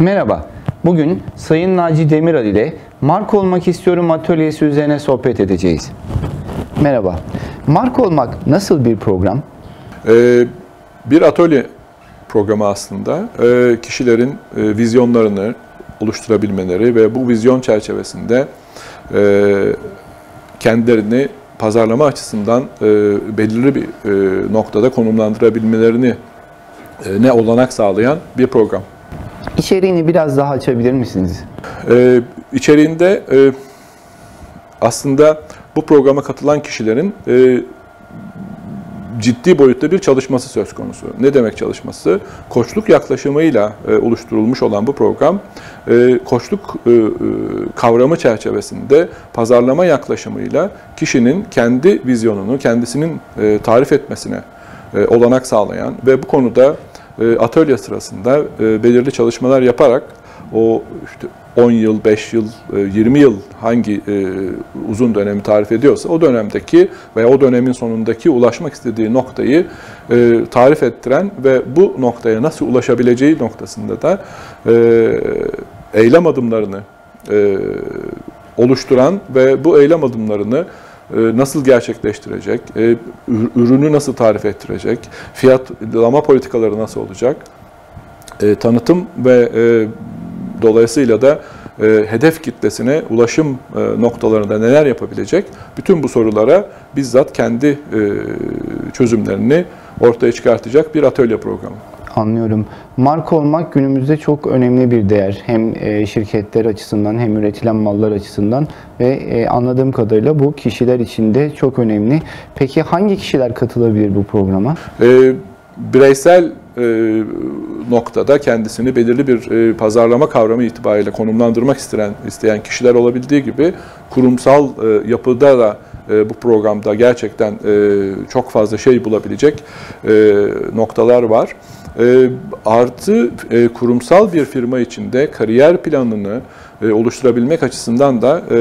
Merhaba. Bugün Sayın Naci Demiral ile Marka Olmak İstiyorum atölyesi üzerine sohbet edeceğiz. Merhaba. Marka olmak nasıl bir program? Ee, bir atölye programı aslında e, kişilerin e, vizyonlarını oluşturabilmeleri ve bu vizyon çerçevesinde e, kendilerini pazarlama açısından e, belirli bir e, noktada konumlandırabilmelerini e, ne olanak sağlayan bir program. İçeriğini biraz daha açabilir misiniz? Ee, içeriğinde e, aslında bu programa katılan kişilerin e, ciddi boyutta bir çalışması söz konusu. Ne demek çalışması? Koçluk yaklaşımıyla e, oluşturulmuş olan bu program, e, koçluk e, e, kavramı çerçevesinde pazarlama yaklaşımıyla kişinin kendi vizyonunu, kendisinin e, tarif etmesine e, olanak sağlayan ve bu konuda atölye sırasında e, belirli çalışmalar yaparak o işte 10 yıl, 5 yıl, e, 20 yıl hangi e, uzun dönemi tarif ediyorsa o dönemdeki veya o dönemin sonundaki ulaşmak istediği noktayı e, tarif ettiren ve bu noktaya nasıl ulaşabileceği noktasında da e, eylem adımlarını e, oluşturan ve bu eylem adımlarını e, nasıl gerçekleştirecek, e, ür- ürünü nasıl tarif ettirecek, fiyatlama politikaları nasıl olacak, e, tanıtım ve e, dolayısıyla da e, hedef kitlesine ulaşım e, noktalarında neler yapabilecek, bütün bu sorulara bizzat kendi çözümlerini ortaya çıkartacak bir atölye programı. Anlıyorum. Marka olmak günümüzde çok önemli bir değer. Hem e, şirketler açısından hem üretilen mallar açısından ve e, anladığım kadarıyla bu kişiler için de çok önemli. Peki hangi kişiler katılabilir bu programa? E, bireysel e, noktada kendisini belirli bir e, pazarlama kavramı itibariyle konumlandırmak isteyen isteyen kişiler olabildiği gibi kurumsal e, yapıda da bu programda gerçekten e, çok fazla şey bulabilecek e, noktalar var. E, artı e, kurumsal bir firma içinde kariyer planını e, oluşturabilmek açısından da e,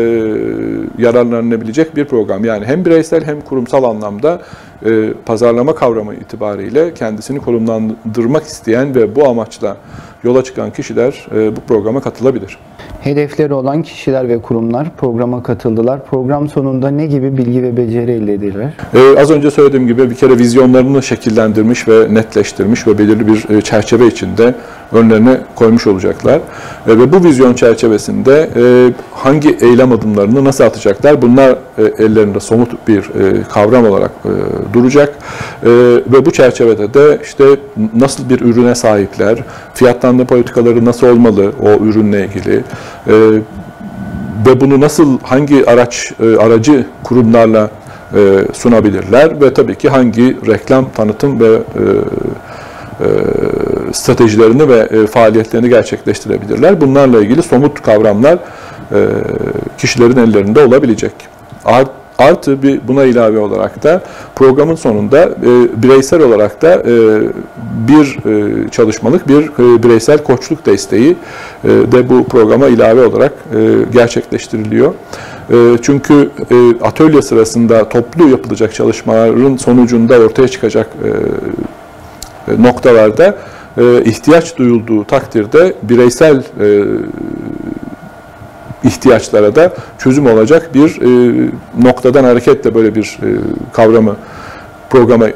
yararlanabilecek bir program. Yani hem bireysel hem kurumsal anlamda e, pazarlama kavramı itibariyle kendisini konumlandırmak isteyen ve bu amaçla yola çıkan kişiler e, bu programa katılabilir. Hedefleri olan kişiler ve kurumlar programa katıldılar. Program sonunda ne gibi bilgi ve beceri elde edirler? Ee, az önce söylediğim gibi bir kere vizyonlarını şekillendirmiş ve netleştirmiş ve belirli bir e, çerçeve içinde önlerine koymuş olacaklar. E, ve bu vizyon çerçevesinde e, hangi eylem adımlarını nasıl atacaklar bunlar e, ellerinde somut bir e, kavram olarak e, duracak. E, ve bu çerçevede de işte nasıl bir ürüne sahipler, fiyatlanma politikaları nasıl olmalı o ürünle ilgili, e, ve bunu nasıl hangi araç e, aracı kurumlarla e, sunabilirler ve tabii ki hangi reklam, tanıtım ve e, stratejilerini ve faaliyetlerini gerçekleştirebilirler. Bunlarla ilgili somut kavramlar kişilerin ellerinde olabilecek. Art, Artı bir buna ilave olarak da programın sonunda e, bireysel olarak da e, bir e, çalışmalık bir e, bireysel koçluk desteği e, de bu programa ilave olarak e, gerçekleştiriliyor. E, çünkü e, atölye sırasında toplu yapılacak çalışmaların sonucunda ortaya çıkacak e, noktalarda e, ihtiyaç duyulduğu takdirde bireysel e, ihtiyaçlara da çözüm olacak bir e, noktadan hareketle böyle bir e, kavramı programa e,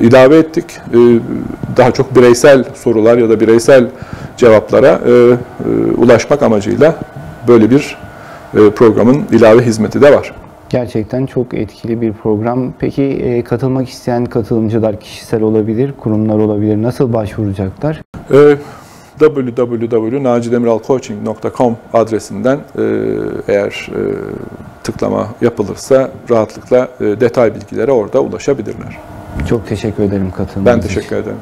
ilave ettik. E, daha çok bireysel sorular ya da bireysel cevaplara e, e, ulaşmak amacıyla böyle bir e, programın ilave hizmeti de var. Gerçekten çok etkili bir program. Peki e, katılmak isteyen katılımcılar kişisel olabilir, kurumlar olabilir. Nasıl başvuracaklar? E, www.nacidemiralcoaching.com adresinden e, eğer e, tıklama yapılırsa rahatlıkla e, detay bilgilere orada ulaşabilirler. Çok teşekkür ederim katılımınız Ben için. teşekkür ederim.